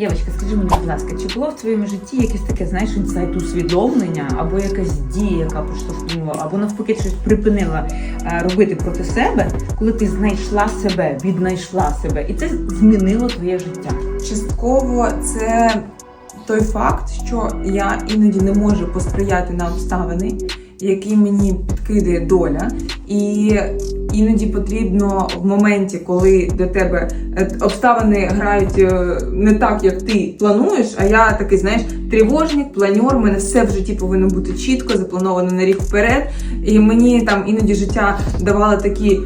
Євочка, скажи мені, будь ласка, чи було в твоєму житті якесь таке, знаєш, інсайт усвідомлення, або якась дія, яка поштовхнула, або навпаки щось припинила е, робити проти себе, коли ти знайшла себе, віднайшла себе, і це змінило твоє життя? Частково це той факт, що я іноді не можу посприяти на обставини, які мені підкидає доля, і іноді потрібно в моменті, коли до тебе е, обставини грають е, не так, як ти плануєш. А я такий, знаєш, тривожник, планер, у мене все в житті повинно бути чітко, заплановано на рік вперед. І мені там іноді життя давало такі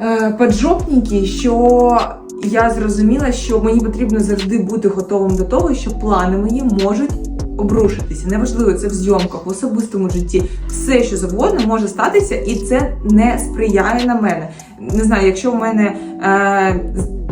е, поджопники, що я зрозуміла, що мені потрібно завжди бути готовим до того, що плани мої можуть обрушитися. Неважливо, це в зйомках, в особистому житті, все що завгодно може статися, і це не сприяє на мене. Не знаю, якщо в мене е,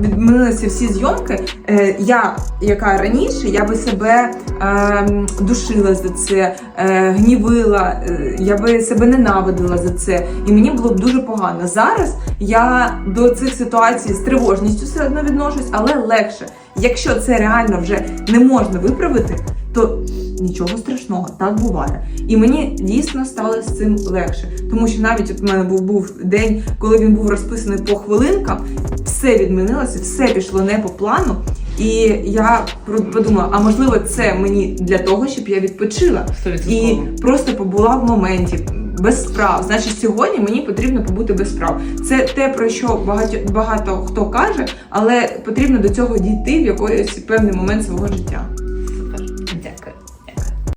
відмінилися всі зйомки, е, я, яка раніше, я би себе е, душила за це, е, гнівила, е, я би себе ненавидила за це, і мені було б дуже погано. Зараз я до цих ситуацій з тривожністю все одно відношусь, але легше. Якщо це реально вже не можна виправити, то нічого страшного, так буває. І мені дійсно стало з цим легше. Тому що навіть от в мене був, був день, коли він був розписаний по хвилинкам, все відмінилося, все пішло не по плану. І я подумала, а можливо, це мені для того, щоб я відпочила і просто побула в моменті. Без справ, значить, сьогодні мені потрібно побути без справ. Це те, про що багато, багато хто каже, але потрібно до цього дійти в якийсь певний момент свого життя.